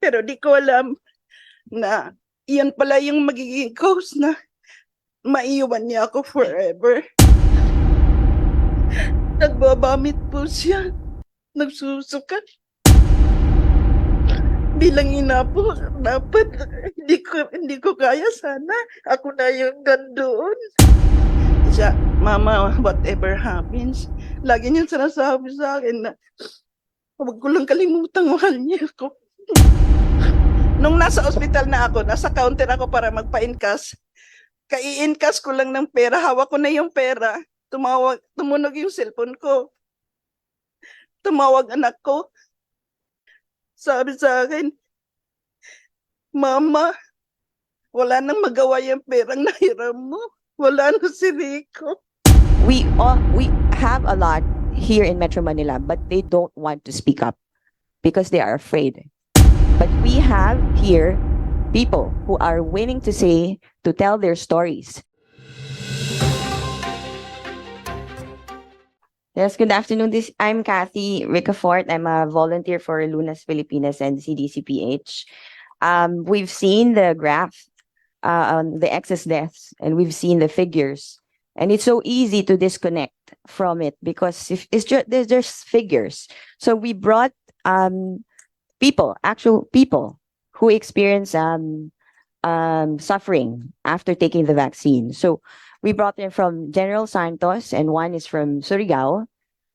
Pero di ko alam na iyan pala yung magiging cause na maiwan niya ako forever. Nagbabamit po siya. Nagsusuka. Bilang ina po, dapat hindi ko, hindi ko kaya sana. Ako na yung gandoon. Siya, mama, whatever happens, lagi niyang sinasabi sa akin na huwag ko lang kalimutang mahal niya ako. Nung nasa ospital na ako, nasa counter ako para magpa-incas, kai-incas ko lang ng pera, hawak ko na yung pera, tumawag, tumunog yung cellphone ko. Tumawag anak ko. Sabi sa akin, Mama, wala nang magawa yung perang nahiram mo. Wala na si Rico. we all we have a lot here in Metro Manila, but they don't want to speak up because they are afraid. But we have here people who are willing to say to tell their stories. Yes, good afternoon. This I'm Kathy Ricafort. I'm a volunteer for Lunas Filipinas and CDCPH. Um, we've seen the graph uh, on the excess deaths, and we've seen the figures and it's so easy to disconnect from it because if it's just there's, there's figures so we brought um people actual people who experience um um suffering after taking the vaccine. So we brought them from general santos and one is from surigao.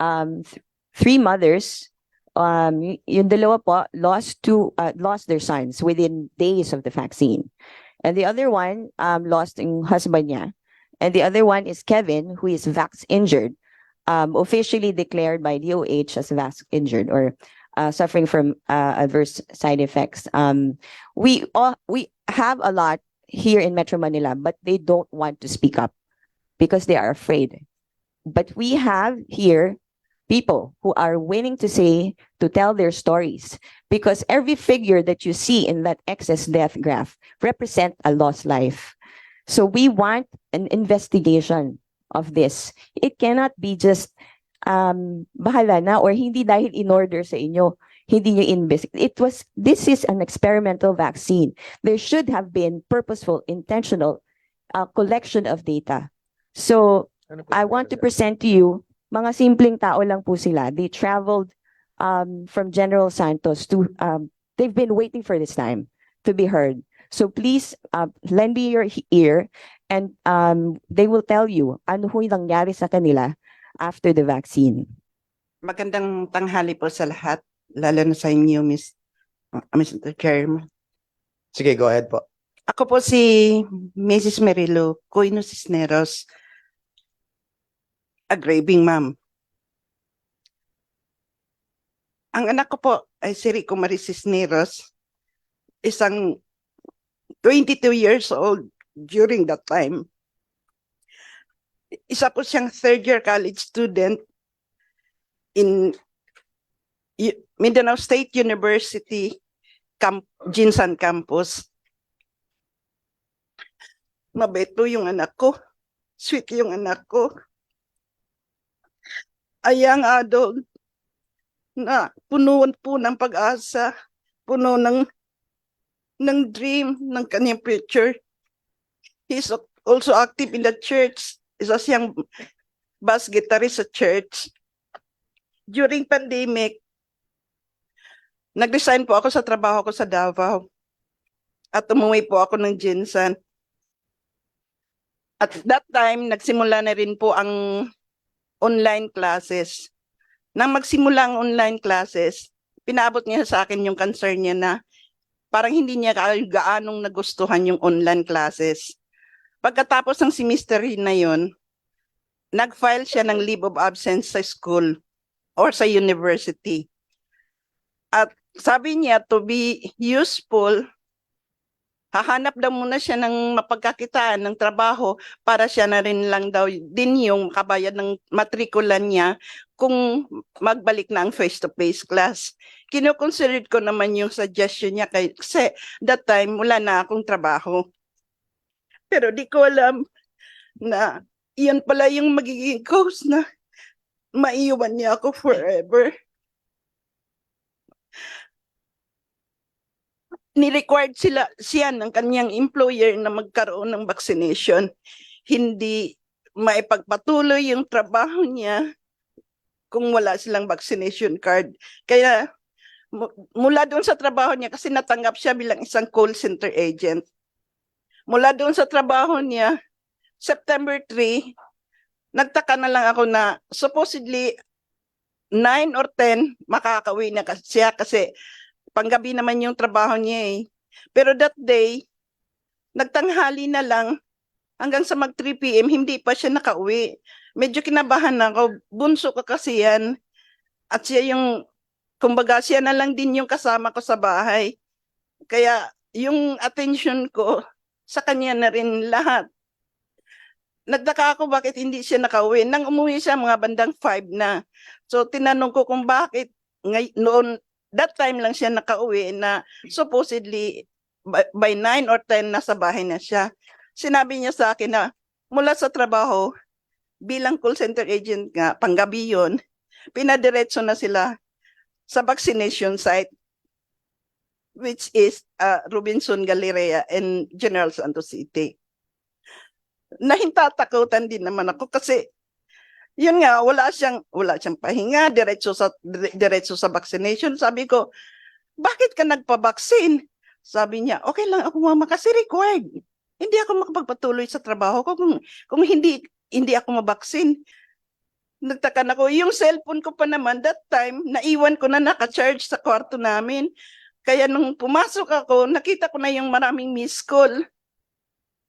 Um th- three mothers um yung dalawa po lost two uh, lost their sons within days of the vaccine. And the other one um lost yung husband niya. And the other one is Kevin, who is vax injured, um, officially declared by DOH as vax injured or uh, suffering from uh, adverse side effects. Um, we all we have a lot here in Metro Manila, but they don't want to speak up because they are afraid. But we have here people who are willing to say to tell their stories because every figure that you see in that excess death graph represent a lost life. So we want an investigation of this. It cannot be just um bahala na or hindi dahil in order sa inyo hindi nyo invest. It was this is an experimental vaccine. There should have been purposeful, intentional uh, collection of data. So I want to present to you mga simpleng tao lang po sila. They traveled um from General Santos to um they've been waiting for this time to be heard. So please uh, lend me your ear and um, they will tell you ano ho yung nangyari sa kanila after the vaccine. Magandang tanghali po sa lahat, lalo na sa inyo, Miss, uh, Mr. Chairman. Sige, go ahead po. Ako po si Mrs. Merilo Coino Cisneros, a graving ma'am. Ang anak ko po ay si Rico Marie Cisneros, isang 22 years old during that time. Isa po siyang third year college student in Mindanao State University Camp Jinsan Campus. Mabait po yung anak ko. Sweet yung anak ko. A young adult na puno po ng pag-asa, puno ng ng dream ng kanyang future. He's al- also active in the church. Isa siyang bass guitarist sa church. During pandemic, nag-resign po ako sa trabaho ko sa Davao. At umuwi po ako ng Jinsan. At that time, nagsimula na rin po ang online classes. Nang magsimula ang online classes, pinabot niya sa akin yung concern niya na parang hindi niya gaanong nagustuhan yung online classes. Pagkatapos ng semester na yun, nag-file siya ng leave of absence sa school or sa university. At sabi niya to be useful, hahanap daw muna siya ng mapagkakitaan ng trabaho para siya na rin lang daw din yung kabayad ng matrikulan niya kung magbalik na ang face-to-face class. Kinoconsider ko naman yung suggestion niya kasi that time wala na akong trabaho. Pero di ko alam na iyan pala yung magiging cause na maiwan niya ako forever. ni-required sila siya ng kanyang employer na magkaroon ng vaccination. Hindi maipagpatuloy yung trabaho niya kung wala silang vaccination card. Kaya mu- mula doon sa trabaho niya kasi natanggap siya bilang isang call center agent. Mula doon sa trabaho niya, September 3, nagtaka na lang ako na supposedly 9 or 10 makakauwi na siya kasi panggabi naman yung trabaho niya eh. Pero that day, nagtanghali na lang hanggang sa mag 3 p.m. hindi pa siya nakauwi. Medyo kinabahan ako. Bunso ko kasi yan. At siya yung, kumbaga siya na lang din yung kasama ko sa bahay. Kaya yung attention ko sa kanya na rin lahat. Nagtaka ako bakit hindi siya nakauwi. Nang umuwi siya mga bandang 5 na. So tinanong ko kung bakit ngay noon that time lang siya nakauwi na supposedly by, by 9 or 10 nasa bahay na siya. Sinabi niya sa akin na mula sa trabaho bilang call center agent nga panggabi yun, pinadiretso na sila sa vaccination site which is uh, Robinson Galleria and General Santos City. Nahintatakutan din naman ako kasi yun nga, wala siyang, wala siyang pahinga, diretso sa, dire- diretso sa vaccination. Sabi ko, bakit ka nagpa-vaccine? Sabi niya, okay lang ako mama kasi required. Hindi ako makapagpatuloy sa trabaho ko kung, kung hindi, hindi ako mabaksin. Nagtaka na ko, yung cellphone ko pa naman, that time, naiwan ko na naka-charge sa kwarto namin. Kaya nung pumasok ako, nakita ko na yung maraming miss call.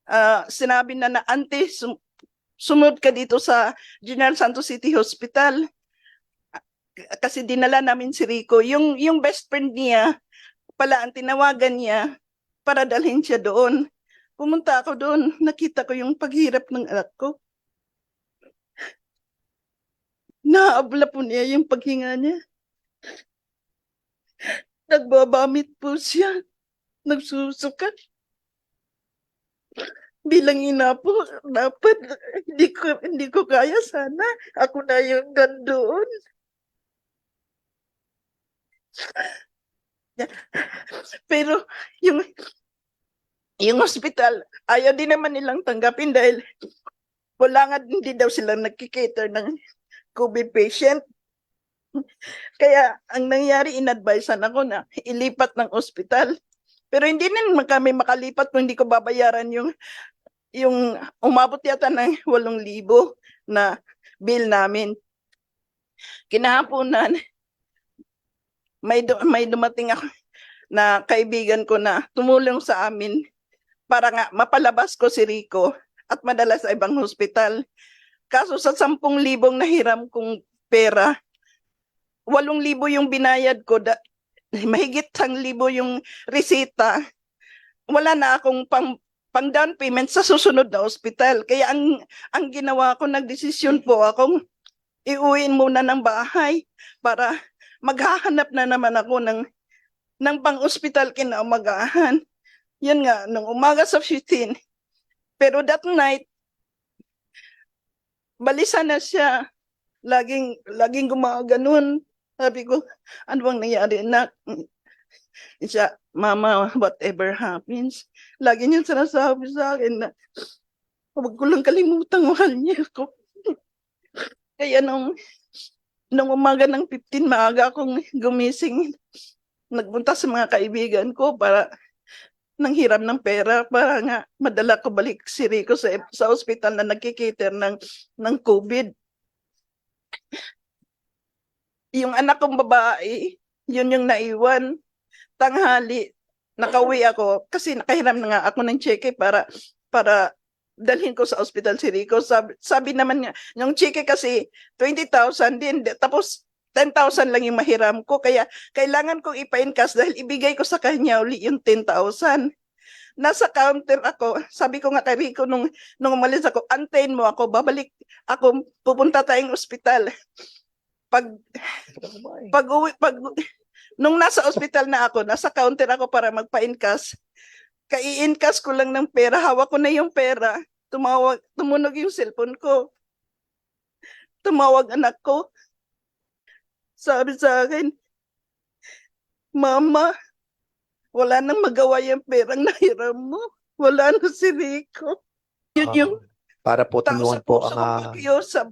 Ah, sinabi na na, ante, sum- sumunod ka dito sa General Santos City Hospital. K- Kasi dinala namin si Rico. Yung, yung best friend niya, pala ang tinawagan niya para dalhin siya doon. Pumunta ako doon, nakita ko yung paghirap ng anak ko. Naabla po niya yung paghinga niya. Nagbabamit po siya. Nagsusuka. Bilang ina po, dapat hindi ko, hindi ko kaya sana. Ako na yung nandoon. Pero yung yung hospital, ayaw din naman nilang tanggapin dahil wala nga hindi daw sila nagkikater ng COVID patient. Kaya ang nangyari, inadvisean ako na ilipat ng ospital. Pero hindi naman kami makalipat kung hindi ko babayaran yung yung umabot yata ng 8,000 na bill namin. Kinahaponan, may, du- may dumating ako na kaibigan ko na tumulong sa amin para nga mapalabas ko si Rico at madala sa ibang hospital. Kaso sa 10,000 nahiram kong pera, 8,000 yung binayad ko, da, mahigit 1,000 yung resita. Wala na akong pang pang down payment sa susunod na ospital. Kaya ang ang ginawa ko, nagdesisyon po akong iuwiin muna ng bahay para maghahanap na naman ako ng ng pang-ospital kinaumagahan. Yun nga, nung umaga sa 15. Pero that night, balisa na siya. Laging, laging gumaganon. Sabi ko, ano bang nangyari na? Siya, mama, whatever happens. Lagi niya sinasabi sa akin na huwag ko lang kalimutang mahal niya ako. Kaya nung, nung umaga ng 15, maaga akong gumising. Nagpunta sa mga kaibigan ko para nang hiram ng pera para nga madala ko balik si Rico sa, sa ospital na nagkikater ng, ng COVID. Yung anak kong babae, yun yung naiwan. Tanghali, nakauwi ako kasi nakahiram na nga ako ng cheque para para dalhin ko sa ospital si Rico. Sabi, sabi naman niya, yung cheque kasi 20,000 din. di- Tapos 10,000 lang yung mahiram ko. Kaya kailangan kong ipa-encash dahil ibigay ko sa kanya uli yung 10,000. Nasa counter ako, sabi ko nga kay Rico nung, nung umalis ako, antayin mo ako, babalik ako, pupunta tayong ospital. Pag, pag uwi, pag, nung nasa ospital na ako, nasa counter ako para magpa-encash, kai-encash ko lang ng pera, hawak ko na yung pera, tumawag, tumunog yung cellphone ko. Tumawag anak ko. Sabi sa akin, Mama, wala nang magawa yung perang nahiram mo. Wala na si Rico. Yun yung Para po tulungan sa po ang ko ah, pakiusap,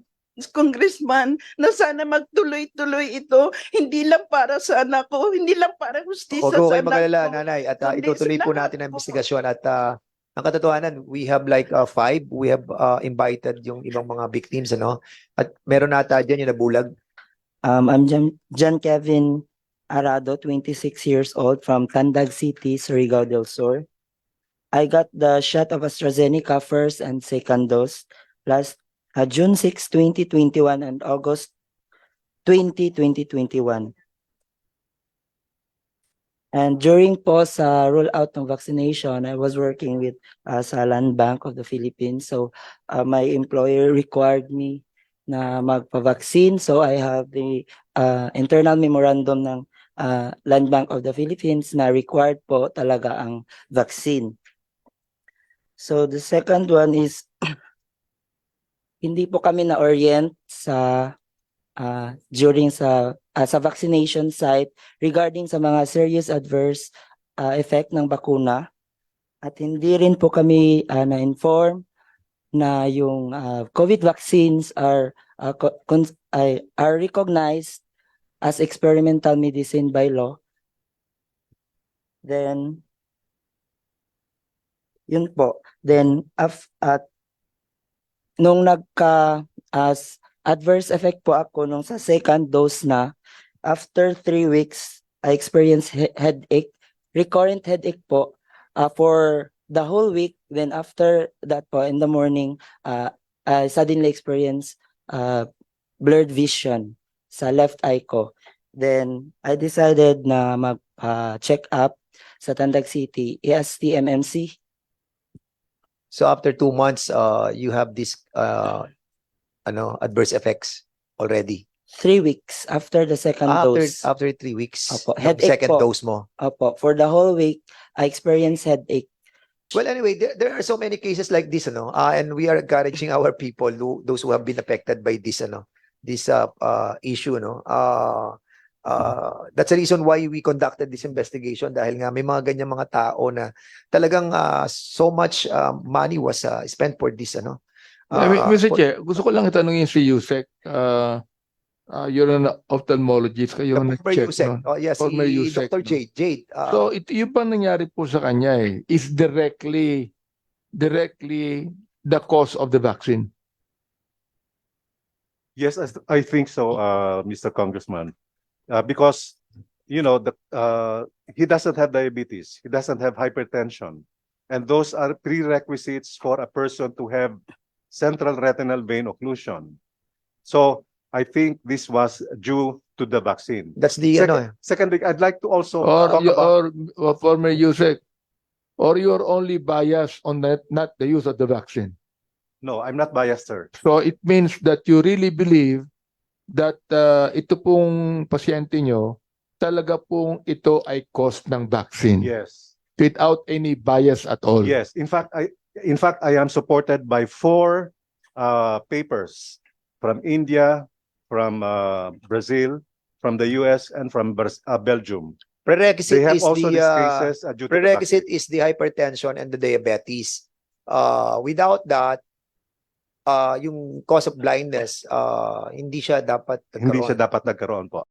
congressman, na sana magtuloy-tuloy ito, hindi lang para sa anak ko, hindi lang para justisya Huwag sa kayo anak magalala, ko. nanay. At Kundi itutuloy po natin ang po. investigasyon. At ah, ang katotohanan, we have like uh, five. We have uh, invited yung ibang mga victims, ano? At meron nata dyan yung nabulag. Um, I'm John, John Kevin Arado, 26 years old from Tandag City, Surigao del Sur. I got the shot of AstraZeneca first and second dose last uh, June 6, 2021 and August 20, 2021. And during po sa rollout ng vaccination, I was working with uh, sa Land Bank of the Philippines. So uh, my employer required me na magpa-vaccine. So I have the uh, internal memorandum ng uh, Land Bank of the Philippines na required po talaga ang vaccine. So the second one is hindi po kami na-orient sa uh, during sa uh, sa vaccination site regarding sa mga serious adverse uh, effect ng bakuna at hindi rin po kami uh, na-inform na yung uh, COVID vaccines are uh, ay- are recognized as experimental medicine by law. Then, yun po. Then, af, at, nung nagka, as adverse effect po ako nung sa second dose na, after three weeks, I experienced he- headache, recurrent headache po, uh, for the whole week. Then after that po, in the morning, uh, I suddenly experienced uh, blurred vision sa left eye ko. Then I decided na mag uh, check up sa Tandag City, E EST-MMC. So after two months, uh, you have this uh, ano, adverse effects already. Three weeks after the second After dose. after three weeks, Opo, headache second po. dose mo. Opo, for the whole week, I experienced headache. Well, anyway, there, there are so many cases like this, ano, uh, and we are encouraging our people, who, those who have been affected by this, ano, this uh, uh, issue, no. Uh, uh, that's the reason why we conducted this investigation dahil nga may mga ganyan mga tao na talagang uh, so much uh, money was uh, spent for this, ano. I mean, Uh, Mr. for- Chair, gusto ko lang itanongin si Yusek. Uh, uh, you're an ophthalmologist. Kayo former nag-check. Yusek, no? oh, yes, Former si Yusek, Dr. no? Jade, Jade, uh, So, ito yung pa nangyari po sa kanya eh, is directly, directly the cause of the vaccine. Yes, I th- I think so, uh, Mr. Congressman. Uh, because, you know, the, uh, he doesn't have diabetes, he doesn't have hypertension. And those are prerequisites for a person to have central retinal vein occlusion. So I think this was due to the vaccine. that's the, Second- ano, eh, Secondly, I'd like to also Or, talk you- about, or, or former Yusek, or you're only biased on that, not the use of the vaccine. no, I'm not biased, sir. So, it means that you really believe that uh, ito pong pasyente nyo, talaga pong ito ay cause ng vaccine Yes. without any bias at all. Yes, in fact, I, in fact, I am supported by four uh, papers from India, from uh, Brazil, from the US, and from uh, Belgium. prerequisite They have is also the, these uh, cases uh, due to the prerequisite is the hypertension and the diabetes. Uh, without that, uh, yung cause of blindness, uh, hindi siya dapat Hindi siya nagkaroon. dapat nagkaroon po.